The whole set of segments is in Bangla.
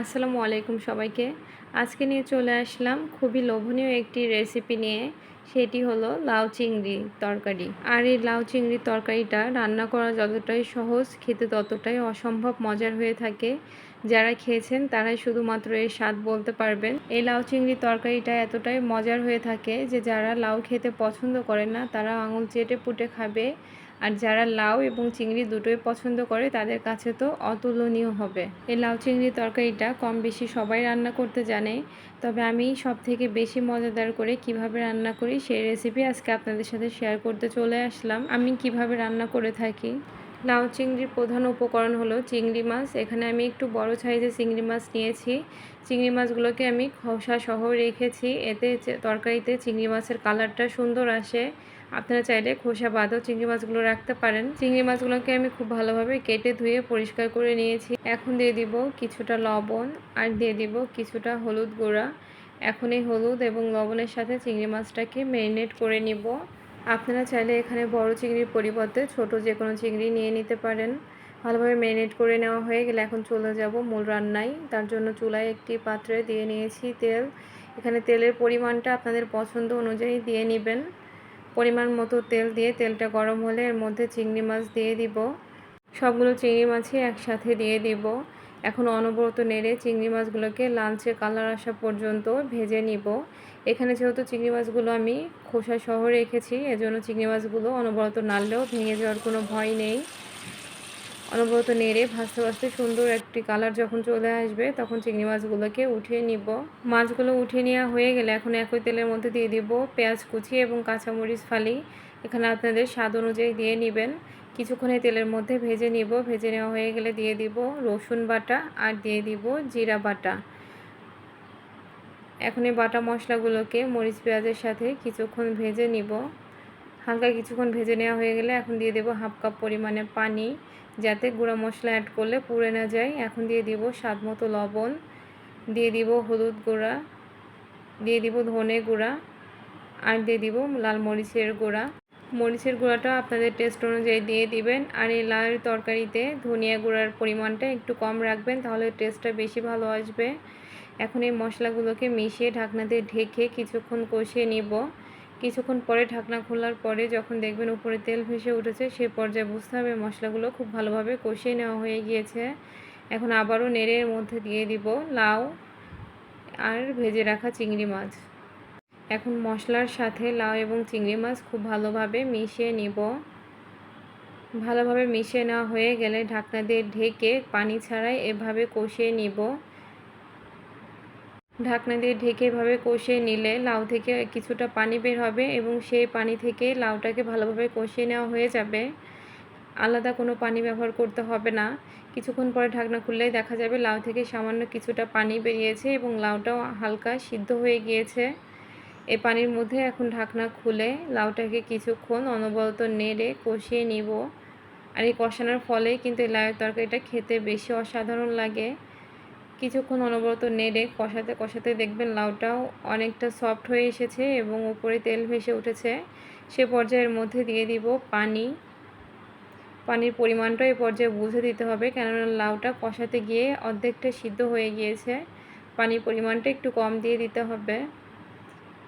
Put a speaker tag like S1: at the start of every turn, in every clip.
S1: আসসালামু আলাইকুম সবাইকে। আজকে নিয়ে চলে আসলাম খুবই লোভনীয় একটি রেসিপি নিয়ে। সেটি হলো লাউ চিংড়ি তরকারি। আর এই লাউ চিংড়ি তরকারিটা রান্না করা যতটাই সহজ, খেতে ততটাই অসম্ভব মজার হয়ে থাকে। যারা খেয়েছেন তারাই শুধুমাত্র এই স্বাদ বলতে পারবেন। এই লাউ চিংড়ি তরকারিটা এতটাই মজার হয়ে থাকে যে যারা লাউ খেতে পছন্দ করে না, তারা আঙুল চেটে পুটে খাবে। আর যারা লাউ এবং চিংড়ি দুটোই পছন্দ করে, তাদের কাছে তো অতুলনীয় হবে। এই লাউ চিংড়ি তরকারিটা কম বেশি সবাই রান্না করতে জানে, তবে আমি সব থেকে বেশি মজাদার করে কীভাবে রান্না করি সেই রেসিপি আজকে আপনাদের সাথে শেয়ার করতে চলে আসলাম। আমি কীভাবে রান্না করে থাকি? লাউ চিংড়ির প্রধান উপকরণ হলো চিংড়ি মাছ। এখানে আমি একটু বড় সাইজের চিংড়ি মাছ নিয়েছি। চিংড়ি মাছগুলোকে আমি খোসা সহ রেখেছি। এতে তরকারিতে চিংড়ি মাছের কালারটা সুন্দর আসে। আপনারা চাইলে খোসা বাদও চিংড়ি মাছগুলো রাখতে পারেন। চিংড়ি মাছগুলোকে আমি খুব ভালোভাবে কেটে ধুয়ে পরিষ্কার করে নিয়েছি। এখন দিয়ে দিব কিছুটা লবণ আর দিয়ে দিব কিছুটা হলুদ গুঁড়া। এখন এই হলুদ এবং লবণের সাথে চিংড়ি মাছটাকে ম্যারিনেট করে নিব। আপনারা চাইলে এখানে বড় চিংড়ির পরিবর্তে ছোট যে কোনো চিংড়ি নিয়ে নিতে পারেন। ভালোভাবে ম্যারিনেট করে নেওয়া হয়ে গেলে এখন চলে যাব মূল রান্নায়। তার জন্য চুলায় একটি পাত্রে দিয়ে নিয়েছি তেল। এখানে তেলের পরিমাণটা আপনাদের পছন্দ অনুযায়ী দিয়ে নেবেন। পরিমাণ মতো তেল দিয়ে তেলটা গরম হলে এর মধ্যে চিংড়ি মাছ দিয়ে দিব। সবগুলো চিংড়ি মাছই একসাথে দিয়ে দিব। এখন অনবরত নেড়ে চিংড়ি মাছগুলোকে লালচে কালার আসা পর্যন্ত ভেজে নিব। এখানে যেহেতু চিংড়ি মাছগুলো আমি খোসা সহ রেখেছি, এজন্য চিংড়ি মাছগুলো অনবরত নাড়লেও ভেঙে যাওয়ার কোনো ভয় নেই। অনবরত নেড়ে ভাজতে ভাজতে সুন্দর একটি কালার যখন চলে আসবে, তখন চিংড়ি মাছগুলোকে উঠিয়ে নিব। মাছগুলো উঠিয়ে নেওয়া হয়ে গেলে এখন একই তেলের মধ্যে দিয়ে দিব পেঁয়াজ কুচি এবং কাঁচামরিচ ফালি। এখানে আপনাদের স্বাদ অনুযায়ী দিয়ে নেবেন। কিছুক্ষণ এই তেলের মধ্যে ভেজে নিব। ভেজে নেওয়া হয়ে গেলে দিয়ে দিব রসুন বাটা আর দিয়ে দিব জিরা বাটা। এখন এই বাটা মশলাগুলোকে মরিচ, পেঁয়াজের সাথে কিছুক্ষণ ভেজে নিব। হালকা কিছুক্ষণ ভেজে নেওয়া হয়ে গেলে এখন দিয়ে দেবো হাফ কাপ পরিমাণে পানি, যাতে গুঁড়া মশলা অ্যাড করলে পুড়ে না যায়। এখন দিয়ে দিব স্বাদ মতো লবণ, দিয়ে দিব হলুদ গুঁড়া, দিয়ে দিব ধনে গুঁড়া, আর দিয়ে দিব লাল মরিচের গুঁড়া। মরিচের গুঁড়াটা আপনাদের টেস্ট অনুযায়ী দিয়ে দিবেন আর এই লাল তরকারিতে ধনিয়া গুঁড়ার পরিমাণটা একটু কম রাখবেন তাহলে টেস্টটা বেশি ভালো আসবে। এখন এই মশলাগুলোকে মিশিয়ে ঢাকনাতে ঢেকে কিছুক্ষণ কষিয়ে নিব। কিছুক্ষণ পরে ঢাকনা খোলার পরে যখন দেখবেন উপরে তেল ভেসে উঠেছে, সে পর্যায়ে বুঝতে হবে মশলাগুলো খুব ভালোভাবে কষিয়ে নেওয়া হয়ে গিয়েছে। এখন আবারও নেড়ের মধ্যে দিয়ে দিব লাউ আর ভেজে রাখা চিংড়ি মাছ। এখন মশলার সাথে লাউ এবং চিংড়ি মাছ খুব ভালোভাবে মিশিয়ে নিব। ভালোভাবে মিশিয়ে নেওয়া হয়ে গেলে ঢাকনা দিয়ে ঢেকে পানি ছাড়াই এভাবে কষিয়ে নিব। ঢাকনা দিয়ে ঢেকে এভাবে কষিয়ে নিলে লাউ থেকে কিছুটা পানি বের হবে এবং সেই পানি থেকে লাউটাকে ভালোভাবে কষিয়ে নেওয়া হয়ে যাবে। আলাদা কোনো পানি ব্যবহার করতে হবে না। কিছুক্ষণ পরে ঢাকনা খুললেই দেখা যাবে লাউ থেকে সামান্য কিছুটা পানি বেরিয়েছে এবং লাউটাও হালকা সিদ্ধ হয়ে গিয়েছে। এই পানির মধ্যে এখন ঢাকনা খুলে লাউটাকে কিছুক্ষণ অনবরত নেড়ে কষিয়ে নিব। আর এই কষানোর ফলে কিন্তু এই লাউয়ের তরকারিটা খেতে বেশি অসাধারণ লাগে। কিছুক্ষণ অনবরত নেড়ে কষাতে কষাতে দেখবেন লাউটাও অনেকটা সফট হয়ে এসেছে এবং উপরে তেল ভেসে উঠেছে। সে পর্যায়ের মধ্যে দিয়ে দিব পানি। পানির পরিমাণটা এই পর্যায়ে বুঝে দিতে হবে কেননা লাউটা কষাতে গিয়ে অর্ধেকটা সিদ্ধ হয়ে গিয়েছে। পানির পরিমাণটা একটু কম দিয়ে দিতে হবে।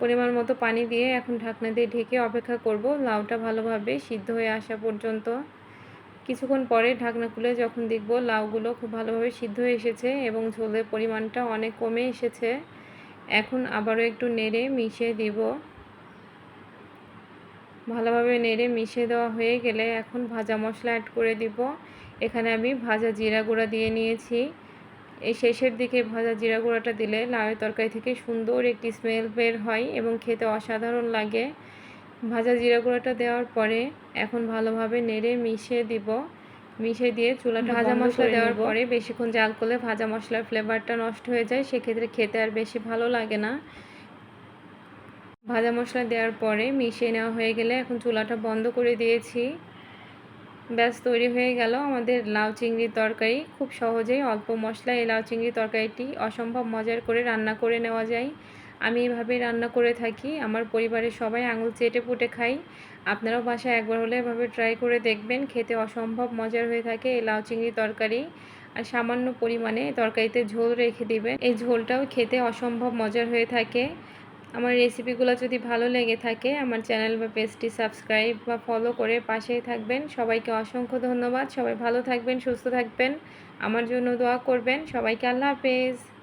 S1: পরিমাণ মতো পানি দিয়ে এখন ঢাকনা দিয়ে ঢেকে অপেক্ষা করব। লাউটা ভালোভাবে সিদ্ধ হয়ে আসা পর্যন্ত। কিছুক্ষণ পরে ঢাকনা খুলে যখন দেখব লাউগুলো খুব ভালোভাবে সিদ্ধ হয়ে এসেছে এবং ঝোলের পরিমাণটা অনেক কমে এসেছে, এখন আবারও একটু নেড়ে মিশিয়ে দিব। ভালোভাবে নেড়ে মিশিয়ে দেওয়া হয়ে গেলে এখন ভাজা মশলা অ্যাড করে দিব। এখানে আমি ভাজা জিরা গুঁড়া দিয়ে নিয়েছি। এই শেষের দিকে ভাজা জিরা গুঁড়াটা দিলে লাউয়ের তরকারি থেকে সুন্দর একটি স্মেল বের হয় এবং খেতে অসাধারণ লাগে। ভাজা জিরা গুঁড়াটা দেওয়ার পরে এখন ভালোভাবে নেড়ে মিশিয়ে দিব। মিশিয়ে দিয়ে চুলাটা ভাজা মশলা দেওয়ার পরে বেশিক্ষণ জাল করলে ভাজা মশলার ফ্লেভারটা নষ্ট হয়ে যায় সেক্ষেত্রে খেতে আর বেশি ভালো লাগে না। ভাজা মশলা দেওয়ার পরে মিশিয়ে নেওয়া হয়ে গেলে এখন চুলাটা বন্ধ করে দিয়েছি। ব্যাস, তৈরি হয়ে গেল আমাদের লাউ চিংড়ির তরকারি। খুব সহজেই অল্প মশলায় এই লাউ চিংড়ির তরকারিটি অসম্ভব মজার করে রান্না করে নেওয়া যায়। আমি এভাবেই রান্না করে থাকি, আমার পরিবারের সবাই আঙুল চেটে পুটে খাই আপনারাও বাসায় একবার হলে এভাবে ট্রাই করে দেখবেন, খেতে অসম্ভব মজার হয়ে থাকে এই লাউ চিংড়ি তরকারি। আর সামান্য পরিমাণে তরকারিতে ঝোল রেখে দিবেন, এই ঝোলটাও খেতে অসম্ভব মজার হয়ে থাকে। আমার রেসিপিগুলো যদি ভালো লেগে থাকে, আমার চ্যানেল বা পেজটি সাবস্ক্রাইব বা ফলো করে পাশেই থাকবেন। সবাইকে অসংখ্য ধন্যবাদ। সবাই ভালো থাকবেন, সুস্থ থাকবেন। আমার জন্য দোয়া করবেন। সবাইকে আল্লাহ হাফেজ।